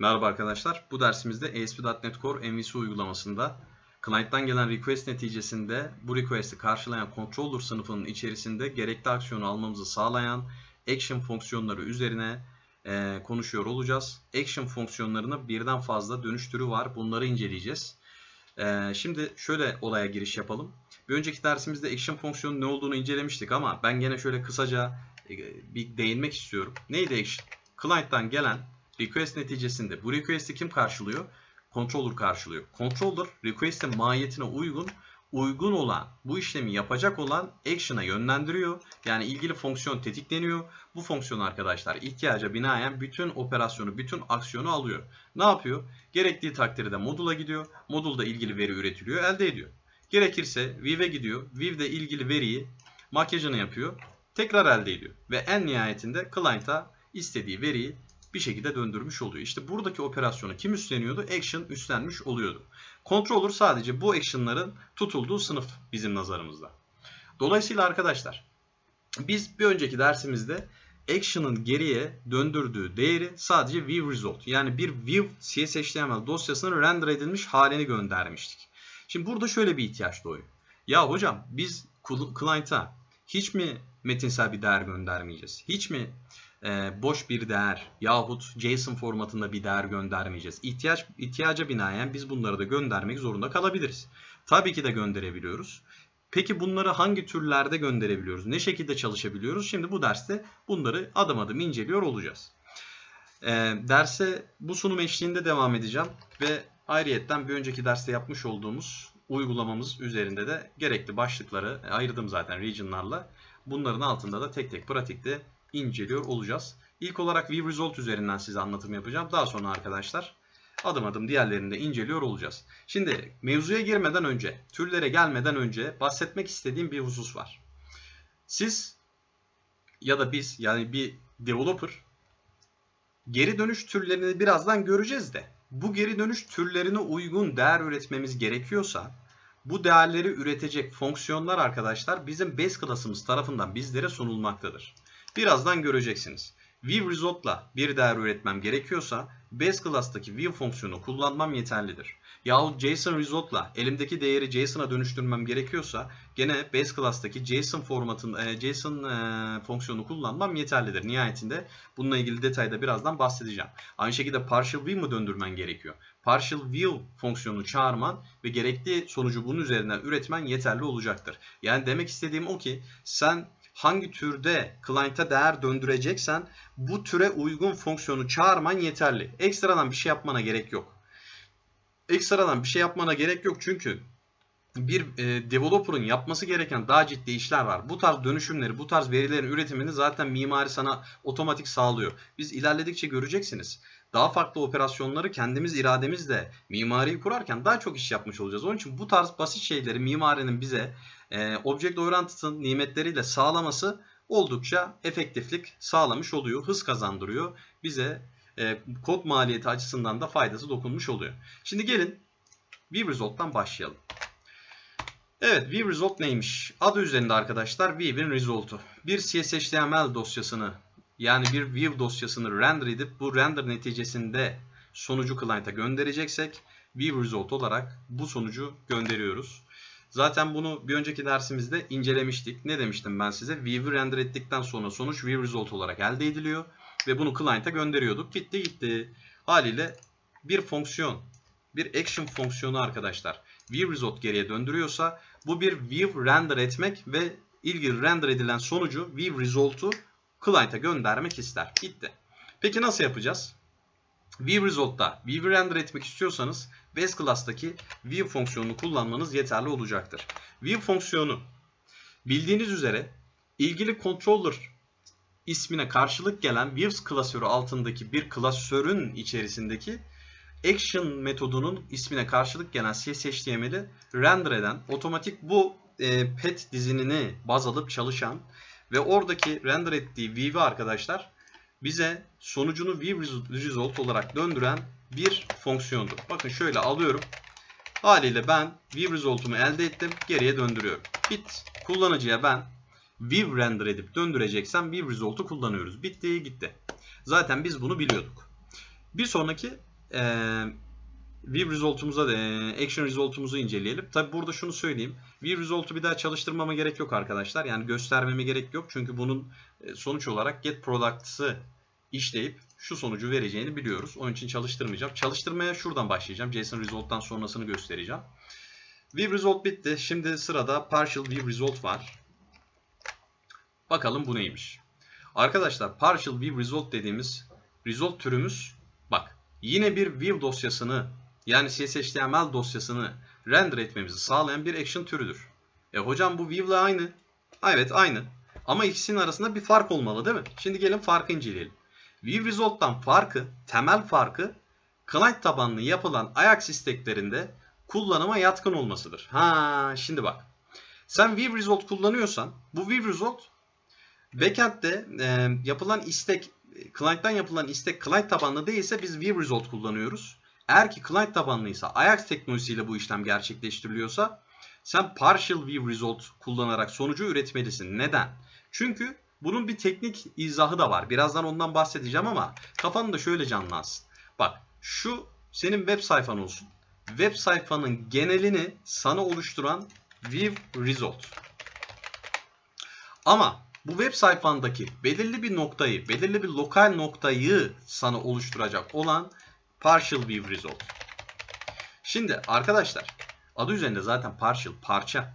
Merhaba arkadaşlar. Bu dersimizde ASP.NET Core MVC uygulamasında client'tan gelen request neticesinde bu request'i karşılayan controller sınıfının içerisinde gerekli aksiyonu almamızı sağlayan action fonksiyonları üzerine e, konuşuyor olacağız. Action fonksiyonlarına birden fazla dönüş türü var. Bunları inceleyeceğiz. E, şimdi şöyle olaya giriş yapalım. Bir önceki dersimizde action fonksiyonun ne olduğunu incelemiştik ama ben gene şöyle kısaca e, bir değinmek istiyorum. Neydi action? Client'tan gelen request neticesinde bu request'i kim karşılıyor? Controller karşılıyor. Controller request'in mahiyetine uygun uygun olan bu işlemi yapacak olan action'a yönlendiriyor. Yani ilgili fonksiyon tetikleniyor. Bu fonksiyon arkadaşlar ihtiyaca binaen bütün operasyonu, bütün aksiyonu alıyor. Ne yapıyor? Gerektiği takdirde modula gidiyor. Modulda ilgili veri üretiliyor, elde ediyor. Gerekirse View'e gidiyor. View'de ilgili veriyi makyajını yapıyor. Tekrar elde ediyor. Ve en nihayetinde client'a istediği veriyi bir şekilde döndürmüş oluyor. İşte buradaki operasyonu kim üstleniyordu? Action üstlenmiş oluyordu. Controller sadece bu action'ların tutulduğu sınıf bizim nazarımızda. Dolayısıyla arkadaşlar biz bir önceki dersimizde action'ın geriye döndürdüğü değeri sadece view result yani bir view CSHTML dosyasının render edilmiş halini göndermiştik. Şimdi burada şöyle bir ihtiyaç doğuyor. Ya hocam biz client'a hiç mi metinsel bir değer göndermeyeceğiz? Hiç mi e, boş bir değer yahut JSON formatında bir değer göndermeyeceğiz. İhtiyaç, ihtiyaca binaen biz bunları da göndermek zorunda kalabiliriz. Tabii ki de gönderebiliyoruz. Peki bunları hangi türlerde gönderebiliyoruz? Ne şekilde çalışabiliyoruz? Şimdi bu derste bunları adım adım inceliyor olacağız. E, derse bu sunum eşliğinde devam edeceğim ve ayrıyetten bir önceki derste yapmış olduğumuz uygulamamız üzerinde de gerekli başlıkları ayırdım zaten regionlarla. Bunların altında da tek tek pratikte inceliyor olacağız. İlk olarak View Result üzerinden size anlatım yapacağım. Daha sonra arkadaşlar adım adım diğerlerini de inceliyor olacağız. Şimdi mevzuya girmeden önce, türlere gelmeden önce bahsetmek istediğim bir husus var. Siz ya da biz yani bir developer geri dönüş türlerini birazdan göreceğiz de bu geri dönüş türlerine uygun değer üretmemiz gerekiyorsa bu değerleri üretecek fonksiyonlar arkadaşlar bizim base class'ımız tarafından bizlere sunulmaktadır. Birazdan göreceksiniz. View result'la bir değer üretmem gerekiyorsa base class'taki view fonksiyonu kullanmam yeterlidir. Yahut JSON result'la elimdeki değeri JSON'a dönüştürmem gerekiyorsa gene base class'taki JSON formatın e, JSON e, fonksiyonu kullanmam yeterlidir. Nihayetinde bununla ilgili detayda birazdan bahsedeceğim. Aynı şekilde partial view mu döndürmen gerekiyor? Partial view fonksiyonunu çağırman ve gerekli sonucu bunun üzerinden üretmen yeterli olacaktır. Yani demek istediğim o ki sen hangi türde client'a değer döndüreceksen bu türe uygun fonksiyonu çağırman yeterli. Ekstradan bir şey yapmana gerek yok. Ekstradan bir şey yapmana gerek yok çünkü bir e, developer'ın yapması gereken daha ciddi işler var. Bu tarz dönüşümleri, bu tarz verilerin üretimini zaten mimari sana otomatik sağlıyor. Biz ilerledikçe göreceksiniz. Daha farklı operasyonları kendimiz irademizle mimariyi kurarken daha çok iş yapmış olacağız. Onun için bu tarz basit şeyleri mimarinin bize e, Object Oriented'ın nimetleriyle sağlaması oldukça efektiflik sağlamış oluyor. Hız kazandırıyor. Bize e, kod maliyeti açısından da faydası dokunmuş oluyor. Şimdi gelin View Result'tan başlayalım. Evet, View Result neymiş? Adı üzerinde arkadaşlar View'in result'u. Bir CSHTML dosyasını yani bir View dosyasını render edip bu render neticesinde sonucu client'a göndereceksek View Result olarak bu sonucu gönderiyoruz. Zaten bunu bir önceki dersimizde incelemiştik. Ne demiştim ben size? View'u render ettikten sonra sonuç view result olarak elde ediliyor. Ve bunu client'a gönderiyorduk. Gitti gitti. Haliyle bir fonksiyon, bir action fonksiyonu arkadaşlar. View result geriye döndürüyorsa bu bir view render etmek ve ilgili render edilen sonucu view result'u client'a göndermek ister. Gitti. Peki nasıl yapacağız? View Result'ta View render etmek istiyorsanız Base Class'taki View fonksiyonunu kullanmanız yeterli olacaktır. View fonksiyonu bildiğiniz üzere ilgili controller ismine karşılık gelen Views klasörü altındaki bir klasörün içerisindeki action metodunun ismine karşılık gelen CSHTML'i render eden, otomatik bu e, pet dizinini baz alıp çalışan ve oradaki render ettiği view'i arkadaşlar bize sonucunu view result olarak döndüren bir fonksiyondur. Bakın şöyle alıyorum. Haliyle ben view result'umu elde ettim. Geriye döndürüyorum. Bit kullanıcıya ben view render edip döndüreceksem view result'u kullanıyoruz. Bitti gitti. Zaten biz bunu biliyorduk. Bir sonraki e, view result'umuza e, action result'umuzu inceleyelim. Tabi burada şunu söyleyeyim. View result'u bir daha çalıştırmama gerek yok arkadaşlar. Yani göstermeme gerek yok. Çünkü bunun sonuç olarak get products'ı işleyip şu sonucu vereceğini biliyoruz. Onun için çalıştırmayacağım. Çalıştırmaya şuradan başlayacağım. JSON result'tan sonrasını göstereceğim. View result bitti. Şimdi sırada partial view result var. Bakalım bu neymiş. Arkadaşlar partial view result dediğimiz result türümüz bak yine bir view dosyasını yani CSHTML dosyasını render etmemizi sağlayan bir action türüdür. E hocam bu view ile aynı. Evet aynı. Ama ikisinin arasında bir fark olmalı değil mi? Şimdi gelin farkı inceleyelim. View result'tan farkı, temel farkı client tabanlı yapılan Ajax isteklerinde kullanıma yatkın olmasıdır. Ha şimdi bak. Sen view result kullanıyorsan bu view result backend'de e, yapılan istek client'tan yapılan istek client tabanlı değilse biz view result kullanıyoruz. Eğer ki client tabanlıysa Ajax teknolojisiyle bu işlem gerçekleştiriliyorsa sen partial view result kullanarak sonucu üretmelisin. Neden? Çünkü bunun bir teknik izahı da var. Birazdan ondan bahsedeceğim ama kafanı da şöyle canlansın. Bak şu senin web sayfan olsun. Web sayfanın genelini sana oluşturan view result. Ama bu web sayfandaki belirli bir noktayı, belirli bir lokal noktayı sana oluşturacak olan partial view result. Şimdi arkadaşlar adı üzerinde zaten partial parça.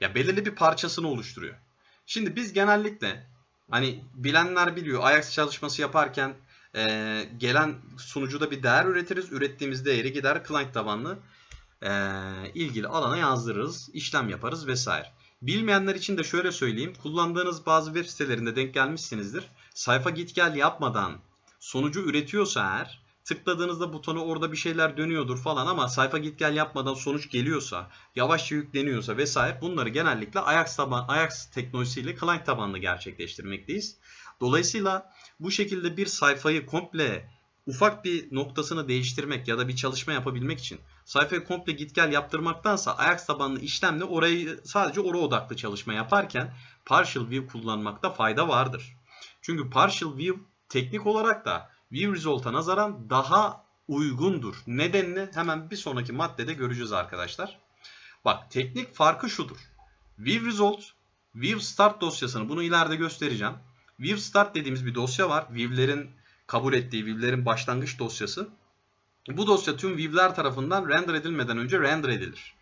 Ya belirli bir parçasını oluşturuyor. Şimdi biz genellikle hani bilenler biliyor Ajax çalışması yaparken e, gelen sunucuda bir değer üretiriz. Ürettiğimiz değeri gider client tabanlı e, ilgili alana yazdırırız, işlem yaparız vesaire. Bilmeyenler için de şöyle söyleyeyim. Kullandığınız bazı web sitelerinde denk gelmişsinizdir. Sayfa git gel yapmadan sonucu üretiyorsa eğer tıkladığınızda butonu orada bir şeyler dönüyordur falan ama sayfa git gel yapmadan sonuç geliyorsa, yavaşça yükleniyorsa vesaire bunları genellikle Ajax, taban, Ajax teknolojisiyle client tabanlı gerçekleştirmekteyiz. Dolayısıyla bu şekilde bir sayfayı komple ufak bir noktasını değiştirmek ya da bir çalışma yapabilmek için sayfayı komple git gel yaptırmaktansa Ajax tabanlı işlemle orayı sadece oraya odaklı çalışma yaparken partial view kullanmakta fayda vardır. Çünkü partial view teknik olarak da view result'a nazaran daha uygundur. Nedenini hemen bir sonraki maddede göreceğiz arkadaşlar. Bak teknik farkı şudur. View result, view start dosyasını bunu ileride göstereceğim. View start dediğimiz bir dosya var. View'lerin kabul ettiği view'lerin başlangıç dosyası. Bu dosya tüm view'ler tarafından render edilmeden önce render edilir.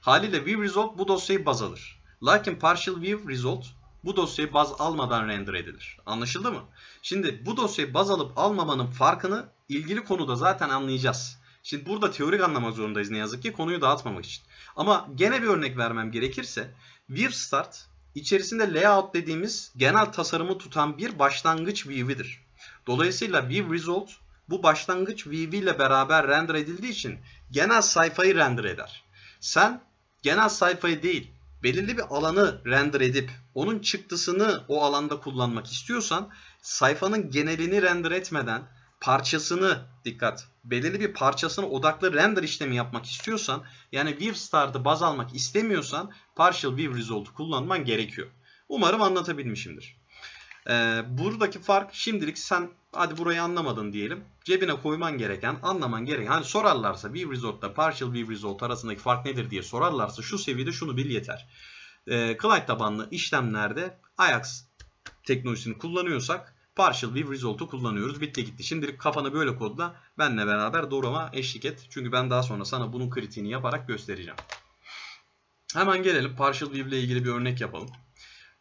Haliyle view result bu dosyayı baz alır. Lakin partial view result bu dosyayı baz almadan render edilir. Anlaşıldı mı? Şimdi bu dosyayı baz alıp almamanın farkını ilgili konuda zaten anlayacağız. Şimdi burada teorik anlamak zorundayız ne yazık ki konuyu dağıtmamak için. Ama gene bir örnek vermem gerekirse view start içerisinde layout dediğimiz genel tasarımı tutan bir başlangıç view'idir. Dolayısıyla view result bu başlangıç view ile beraber render edildiği için genel sayfayı render eder. Sen genel sayfayı değil belirli bir alanı render edip onun çıktısını o alanda kullanmak istiyorsan sayfanın genelini render etmeden parçasını dikkat belirli bir parçasını odaklı render işlemi yapmak istiyorsan yani view start'ı baz almak istemiyorsan partial view result'u kullanman gerekiyor. Umarım anlatabilmişimdir. Ee, buradaki fark şimdilik sen hadi burayı anlamadın diyelim. Cebine koyman gereken, anlaman gereken. Hani sorarlarsa view result'la partial view result arasındaki fark nedir diye sorarlarsa şu seviyede şunu bil yeter. Ee, client tabanlı işlemlerde Ajax teknolojisini kullanıyorsak partial view result'u kullanıyoruz. Bitti gitti. Şimdilik kafanı böyle kodla benle beraber doğrama eşlik et. Çünkü ben daha sonra sana bunun kritiğini yaparak göstereceğim. Hemen gelelim partial view ile ilgili bir örnek yapalım.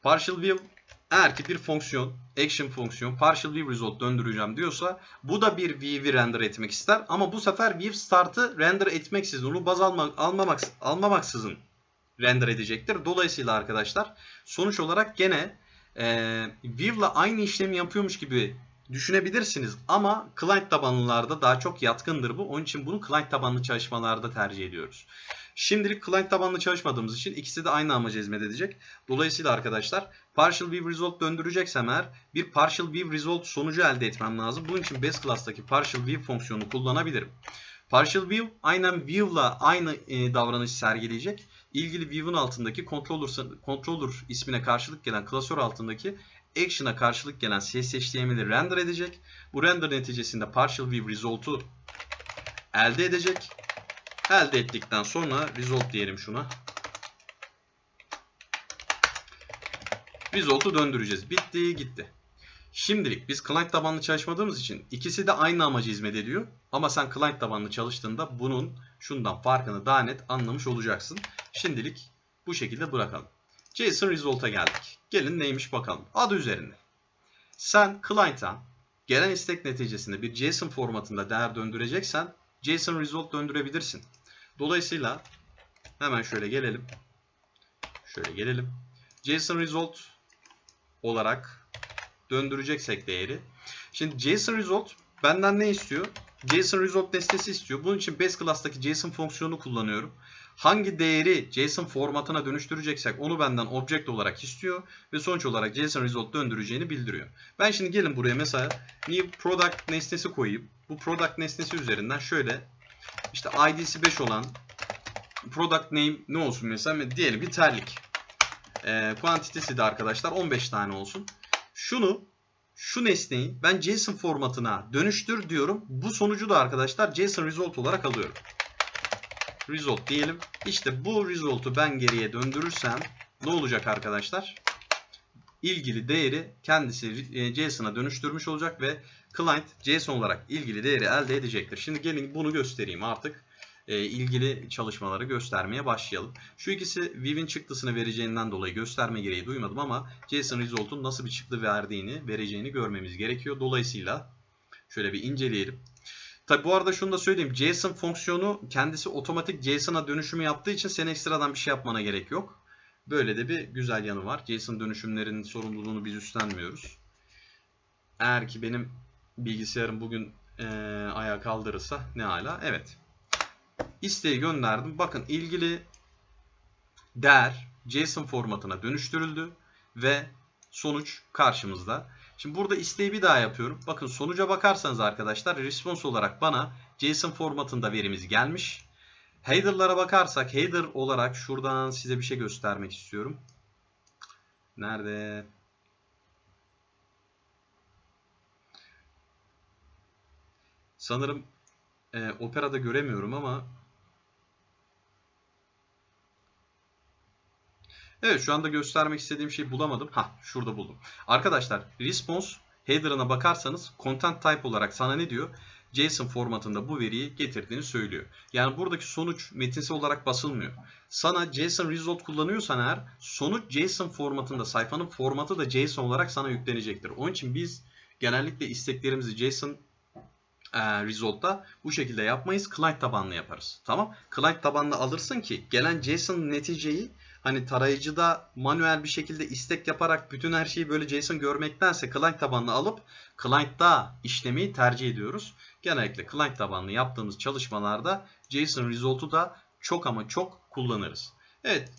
Partial view eğer ki bir fonksiyon, action fonksiyon, partial view result döndüreceğim diyorsa bu da bir view'i render etmek ister. Ama bu sefer view start'ı render etmeksizin, onu baz alma, almamak, almamaksızın render edecektir. Dolayısıyla arkadaşlar sonuç olarak gene e, view ile aynı işlemi yapıyormuş gibi düşünebilirsiniz. Ama client tabanlılarda daha çok yatkındır bu. Onun için bunu client tabanlı çalışmalarda tercih ediyoruz. Şimdilik client tabanlı çalışmadığımız için ikisi de aynı amaca hizmet edecek. Dolayısıyla arkadaşlar partial view result döndüreceksem eğer bir partial view result sonucu elde etmem lazım. Bunun için base class'taki partial view fonksiyonunu kullanabilirim. Partial view aynen view'la aynı e, davranış sergileyecek. İlgili view'un altındaki controller, controller ismine karşılık gelen klasör altındaki action'a karşılık gelen CSHTML'i render edecek. Bu render neticesinde partial view result'u elde edecek. Elde ettikten sonra result diyelim şuna. Result'u döndüreceğiz. Bitti gitti. Şimdilik biz client tabanlı çalışmadığımız için ikisi de aynı amacı hizmet ediyor. Ama sen client tabanlı çalıştığında bunun şundan farkını daha net anlamış olacaksın. Şimdilik bu şekilde bırakalım. JSON Result'a geldik. Gelin neymiş bakalım. Adı üzerinde. Sen client'a gelen istek neticesinde bir JSON formatında değer döndüreceksen JSON Result döndürebilirsin. Dolayısıyla hemen şöyle gelelim. Şöyle gelelim. JSON Result olarak döndüreceksek değeri. Şimdi JSON Result benden ne istiyor? JSON Result nesnesi istiyor. Bunun için base class'taki JSON fonksiyonu kullanıyorum. Hangi değeri JSON formatına dönüştüreceksek onu benden object olarak istiyor ve sonuç olarak JSON Result döndüreceğini bildiriyor. Ben şimdi gelin buraya mesela new product nesnesi koyayım. Bu product nesnesi üzerinden şöyle işte ID'si 5 olan product name ne olsun mesela diyelim bir terlik. E, quantity'si de arkadaşlar 15 tane olsun. Şunu şu nesneyi ben JSON formatına dönüştür diyorum. Bu sonucu da arkadaşlar JSON result olarak alıyorum. Result diyelim. İşte bu result'u ben geriye döndürürsem ne olacak arkadaşlar? İlgili değeri kendisi e, JSON'a dönüştürmüş olacak ve client JSON olarak ilgili değeri elde edecektir. Şimdi gelin bunu göstereyim artık. E, ilgili çalışmaları göstermeye başlayalım. Şu ikisi Viv'in çıktısını vereceğinden dolayı gösterme gereği duymadım ama JSON Result'un nasıl bir çıktı verdiğini, vereceğini görmemiz gerekiyor. Dolayısıyla şöyle bir inceleyelim. Tabi bu arada şunu da söyleyeyim. JSON fonksiyonu kendisi otomatik JSON'a dönüşümü yaptığı için sen ekstradan bir şey yapmana gerek yok. Böyle de bir güzel yanı var. JSON dönüşümlerinin sorumluluğunu biz üstlenmiyoruz. Eğer ki benim bilgisayarım bugün e, ayağa kaldırırsa ne hala. Evet. İsteği gönderdim. Bakın ilgili değer JSON formatına dönüştürüldü ve sonuç karşımızda. Şimdi burada isteği bir daha yapıyorum. Bakın sonuca bakarsanız arkadaşlar response olarak bana JSON formatında verimiz gelmiş. Header'lara bakarsak header olarak şuradan size bir şey göstermek istiyorum. Nerede? Sanırım e, Opera'da göremiyorum ama Evet şu anda göstermek istediğim şeyi bulamadım. Ha şurada buldum. Arkadaşlar response header'ına bakarsanız content type olarak sana ne diyor? JSON formatında bu veriyi getirdiğini söylüyor. Yani buradaki sonuç metinsel olarak basılmıyor. Sana JSON result kullanıyorsan eğer sonuç JSON formatında sayfanın formatı da JSON olarak sana yüklenecektir. Onun için biz genellikle isteklerimizi JSON e, result'ta bu şekilde yapmayız. Client tabanlı yaparız. Tamam? Client tabanlı alırsın ki gelen JSON neticeyi hani tarayıcıda manuel bir şekilde istek yaparak bütün her şeyi böyle JSON görmektense client tabanlı alıp client'ta işlemeyi tercih ediyoruz. Genellikle client tabanlı yaptığımız çalışmalarda JSON result'u da çok ama çok kullanırız. Evet.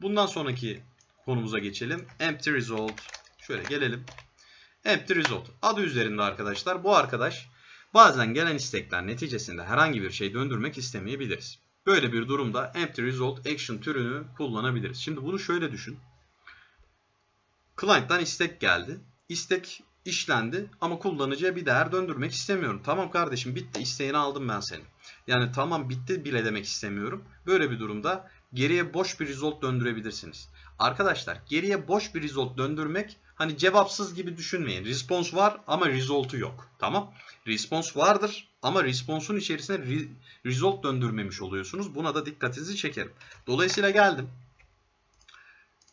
Bundan sonraki konumuza geçelim. Empty result. Şöyle gelelim. Empty result. Adı üzerinde arkadaşlar. Bu arkadaş bazen gelen istekler neticesinde herhangi bir şey döndürmek istemeyebiliriz. Böyle bir durumda empty result action türünü kullanabiliriz. Şimdi bunu şöyle düşün. Client'tan istek geldi. İstek işlendi ama kullanıcıya bir değer döndürmek istemiyorum. Tamam kardeşim bitti isteğini aldım ben senin. Yani tamam bitti bile demek istemiyorum. Böyle bir durumda geriye boş bir result döndürebilirsiniz. Arkadaşlar geriye boş bir result döndürmek hani cevapsız gibi düşünmeyin. Response var ama result'u yok. Tamam. Response vardır ama response'un içerisine re result döndürmemiş oluyorsunuz. Buna da dikkatinizi çekerim. Dolayısıyla geldim.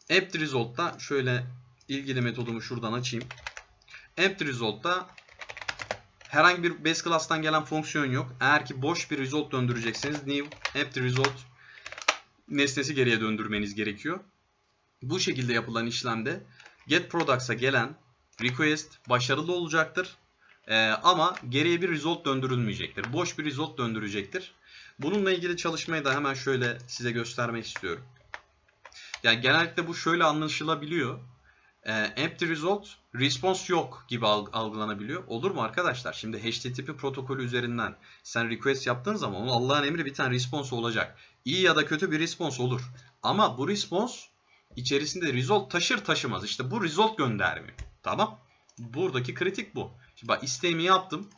Empty result'ta şöyle ilgili metodumu şuradan açayım. Empty result'ta herhangi bir base class'tan gelen fonksiyon yok. Eğer ki boş bir result döndürecekseniz new empty result nesnesi geriye döndürmeniz gerekiyor. Bu şekilde yapılan işlemde get products'a gelen request başarılı olacaktır. Ee, ama geriye bir result döndürülmeyecektir. Boş bir result döndürecektir. Bununla ilgili çalışmayı da hemen şöyle size göstermek istiyorum. Yani genellikle bu şöyle anlaşılabiliyor. Ee, empty result response yok gibi algılanabiliyor. Olur mu arkadaşlar? Şimdi HTTP protokolü üzerinden sen request yaptığın zaman Allah'ın emri bir tane response olacak. İyi ya da kötü bir response olur. Ama bu response içerisinde result taşır taşımaz. İşte bu result göndermiyor. Tamam. Buradaki kritik bu. Şimdi bak isteğimi yaptım.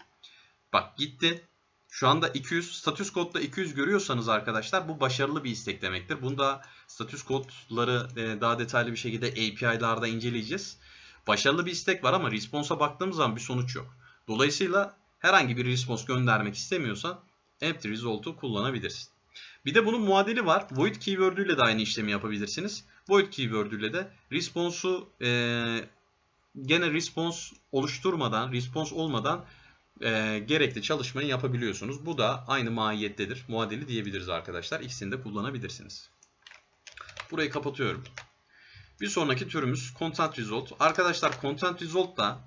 Bak gitti. Şu anda 200, status kodda 200 görüyorsanız arkadaşlar bu başarılı bir istek demektir. Bunda status kodları e, daha detaylı bir şekilde API'larda inceleyeceğiz. Başarılı bir istek var ama response'a baktığımız zaman bir sonuç yok. Dolayısıyla herhangi bir response göndermek istemiyorsan empty result'u kullanabilirsin. Bir de bunun muadili var. Void keyword ile de aynı işlemi yapabilirsiniz. Void keyword ile de response'u e, gene response oluşturmadan, response olmadan e, gerekli çalışmayı yapabiliyorsunuz. Bu da aynı mahiyettedir. Muadili diyebiliriz arkadaşlar. İkisini de kullanabilirsiniz. Burayı kapatıyorum. Bir sonraki türümüz Content Result. Arkadaşlar Content Result da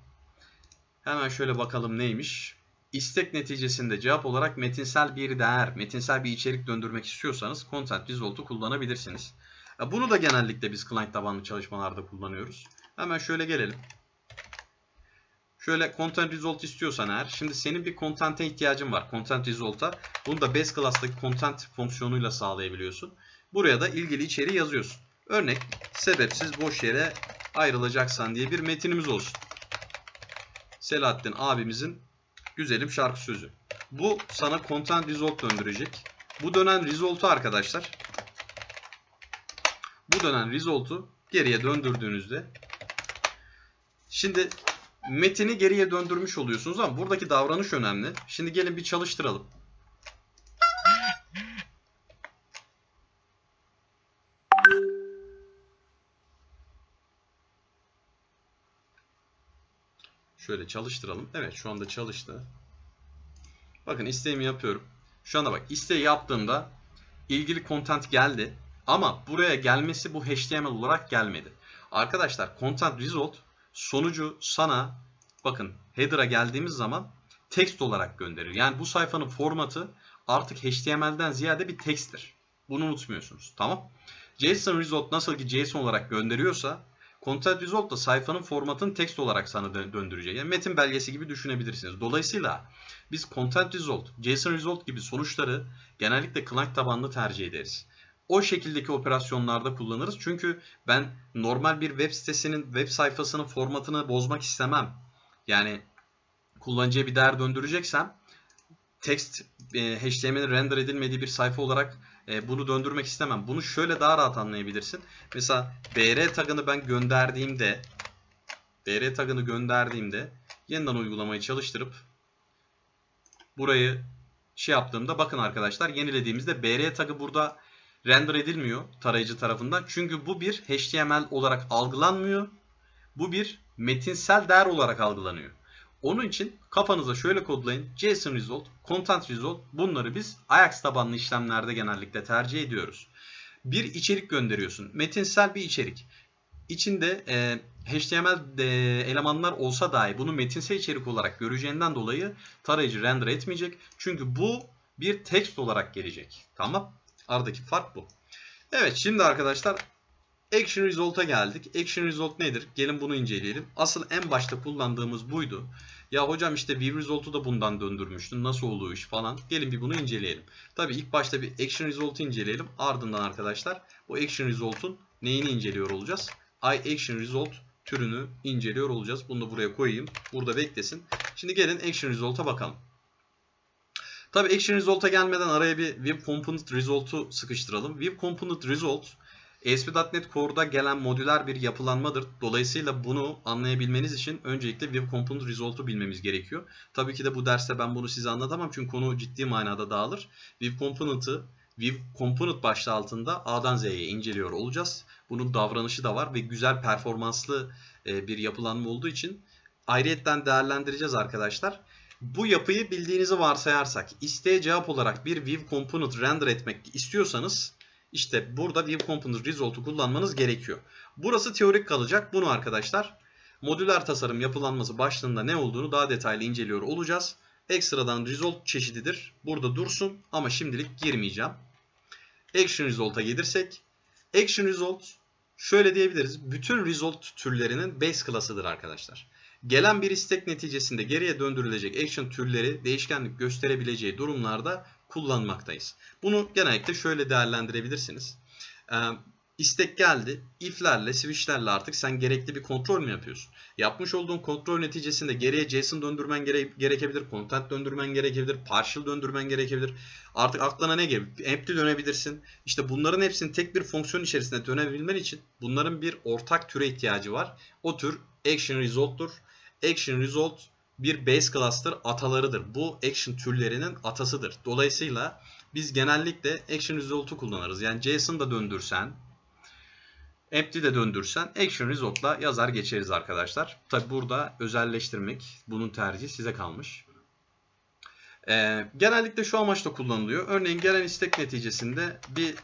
hemen şöyle bakalım neymiş. İstek neticesinde cevap olarak metinsel bir değer, metinsel bir içerik döndürmek istiyorsanız Content Result'u kullanabilirsiniz. Bunu da genellikle biz client tabanlı çalışmalarda kullanıyoruz. Hemen şöyle gelelim. Şöyle content result istiyorsan eğer, şimdi senin bir content'e ihtiyacın var. Content result'a. Bunu da base class'taki content fonksiyonuyla sağlayabiliyorsun. Buraya da ilgili içeriği yazıyorsun. Örnek, sebepsiz boş yere ayrılacaksan diye bir metinimiz olsun. Selahattin abimizin güzelim şarkı sözü. Bu sana content result döndürecek. Bu dönen result'u arkadaşlar, bu dönen result'u geriye döndürdüğünüzde şimdi metini geriye döndürmüş oluyorsunuz ama buradaki davranış önemli. Şimdi gelin bir çalıştıralım. Şöyle çalıştıralım. Evet şu anda çalıştı. Bakın isteğimi yapıyorum. Şu anda bak isteği yaptığımda ilgili content geldi. Ama buraya gelmesi bu HTML olarak gelmedi. Arkadaşlar content result sonucu sana bakın header'a geldiğimiz zaman text olarak gönderir. Yani bu sayfanın formatı artık HTML'den ziyade bir text'tir. Bunu unutmuyorsunuz. Tamam. JSON result nasıl ki JSON olarak gönderiyorsa Content Result da sayfanın formatını text olarak sana döndürecek. Yani metin belgesi gibi düşünebilirsiniz. Dolayısıyla biz Content Result, JSON Result gibi sonuçları genellikle client tabanlı tercih ederiz. O şekildeki operasyonlarda kullanırız. Çünkü ben normal bir web sitesinin web sayfasının formatını bozmak istemem. Yani kullanıcıya bir değer döndüreceksem text e, HTML'in render edilmediği bir sayfa olarak e, bunu döndürmek istemem. Bunu şöyle daha rahat anlayabilirsin. Mesela br tagını ben gönderdiğimde br tagını gönderdiğimde yeniden uygulamayı çalıştırıp burayı şey yaptığımda bakın arkadaşlar yenilediğimizde br tagı burada render edilmiyor tarayıcı tarafından. Çünkü bu bir HTML olarak algılanmıyor. Bu bir metinsel değer olarak algılanıyor. Onun için kafanıza şöyle kodlayın. JSON result, content result bunları biz Ajax tabanlı işlemlerde genellikle tercih ediyoruz. Bir içerik gönderiyorsun. Metinsel bir içerik. İçinde e, HTML de, elemanlar olsa dahi bunu metinsel içerik olarak göreceğinden dolayı tarayıcı render etmeyecek. Çünkü bu bir text olarak gelecek. Tamam. Aradaki fark bu. Evet şimdi arkadaşlar Action Result'a geldik. Action Result nedir? Gelin bunu inceleyelim. Asıl en başta kullandığımız buydu. Ya hocam işte View Result'u da bundan döndürmüştün. Nasıl oluyor iş falan. Gelin bir bunu inceleyelim. Tabii ilk başta bir Action Result'u inceleyelim. Ardından arkadaşlar bu Action Result'un neyini inceliyor olacağız? I Action Result türünü inceliyor olacağız. Bunu da buraya koyayım. Burada beklesin. Şimdi gelin Action Result'a bakalım. Tabii Action Result'a gelmeden araya bir Web Component Result'u sıkıştıralım. Web Component Result ASP.NET Core'da gelen modüler bir yapılanmadır. Dolayısıyla bunu anlayabilmeniz için öncelikle Web Component Result'u bilmemiz gerekiyor. Tabii ki de bu derste ben bunu size anlatamam çünkü konu ciddi manada dağılır. Web Component'ı Web Component başlığı altında A'dan Z'ye inceliyor olacağız. Bunun davranışı da var ve güzel performanslı e, bir yapılanma olduğu için ayrıyetten değerlendireceğiz arkadaşlar. Bu yapıyı bildiğinizi varsayarsak, isteğe cevap olarak bir View Component render etmek istiyorsanız işte burada View Component Result'u kullanmanız gerekiyor. Burası teorik kalacak. Bunu arkadaşlar modüler tasarım yapılanması başlığında ne olduğunu daha detaylı inceliyor olacağız. Ekstradan result çeşididir. Burada dursun ama şimdilik girmeyeceğim. Action Result'a gelirsek. Action Result şöyle diyebiliriz. Bütün result türlerinin base klasıdır arkadaşlar. Gelen bir istek neticesinde geriye döndürülecek action türleri değişkenlik gösterebileceği durumlarda kullanmaktayız. Bunu genellikle şöyle değerlendirebilirsiniz. Ee, istek geldi. If'lerle, switch'lerle artık sen gerekli bir kontrol mü yapıyorsun? Yapmış olduğun kontrol neticesinde geriye JSON döndürmen gere- gerekebilir, content döndürmen gerekebilir, partial döndürmen gerekebilir. Artık aklına ne gelir? Empty dönebilirsin. İşte bunların hepsini tek bir fonksiyon içerisinde dönebilmen için bunların bir ortak türe ihtiyacı var. O tür action result'tur. Action result bir base class'tır, atalarıdır. Bu action türlerinin atasıdır. Dolayısıyla biz genellikle action result'u kullanırız. Yani JSON da döndürsen, empty de döndürsen action result'la yazar geçeriz arkadaşlar. Tabi burada özelleştirmek, bunun tercihi size kalmış. Ee, genellikle şu amaçla kullanılıyor. Örneğin gelen istek neticesinde bir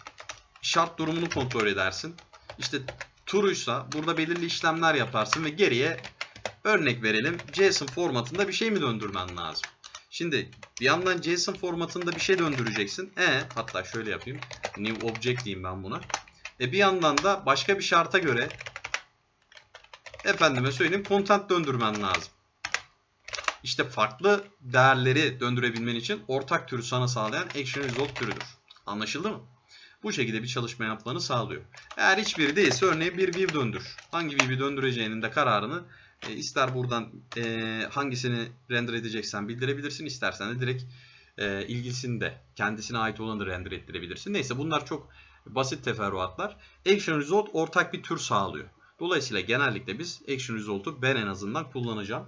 şart durumunu kontrol edersin. İşte true'ysa burada belirli işlemler yaparsın ve geriye örnek verelim JSON formatında bir şey mi döndürmen lazım? Şimdi bir yandan JSON formatında bir şey döndüreceksin. E hatta şöyle yapayım. New object diyeyim ben buna. E bir yandan da başka bir şarta göre efendime söyleyeyim content döndürmen lazım. İşte farklı değerleri döndürebilmen için ortak türü sana sağlayan action result türüdür. Anlaşıldı mı? Bu şekilde bir çalışma yapmanı sağlıyor. Eğer hiçbiri değilse örneğin bir view döndür. Hangi view'i döndüreceğinin de kararını e, ister buradan e, hangisini render edeceksen bildirebilirsin. istersen de direkt e, ilgisini de kendisine ait olanı render ettirebilirsin. Neyse bunlar çok basit teferruatlar. Action result ortak bir tür sağlıyor. Dolayısıyla genellikle biz action result'u ben en azından kullanacağım.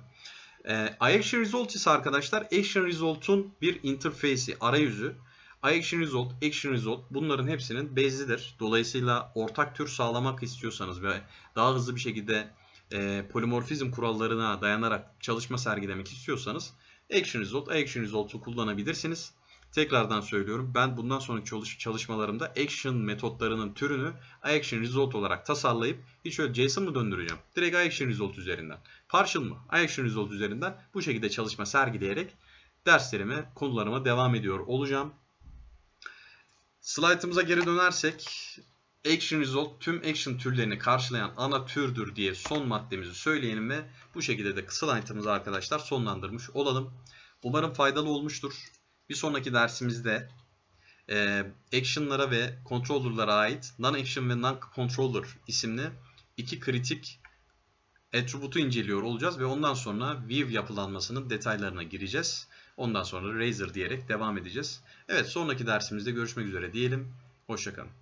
E, action result ise arkadaşlar action result'un bir interface'i, arayüzü. Action result, action result bunların hepsinin base'idir. Dolayısıyla ortak tür sağlamak istiyorsanız ve daha hızlı bir şekilde e, polimorfizm kurallarına dayanarak çalışma sergilemek istiyorsanız action result, action result'u kullanabilirsiniz. Tekrardan söylüyorum ben bundan sonraki çalış çalışmalarımda action metotlarının türünü action result olarak tasarlayıp hiç öyle JSON mı döndüreceğim? Direkt action result üzerinden. Partial mı? Action result üzerinden bu şekilde çalışma sergileyerek derslerime, konularıma devam ediyor olacağım. Slide'ımıza geri dönersek Action Result tüm action türlerini karşılayan ana türdür diye son maddemizi söyleyelim ve bu şekilde de slide'ımızı arkadaşlar sonlandırmış olalım. Umarım faydalı olmuştur. Bir sonraki dersimizde e, action'lara ve controller'lara ait non-action ve non-controller isimli iki kritik attribute'u inceliyor olacağız ve ondan sonra view yapılanmasının detaylarına gireceğiz. Ondan sonra razor diyerek devam edeceğiz. Evet sonraki dersimizde görüşmek üzere diyelim. Hoşçakalın.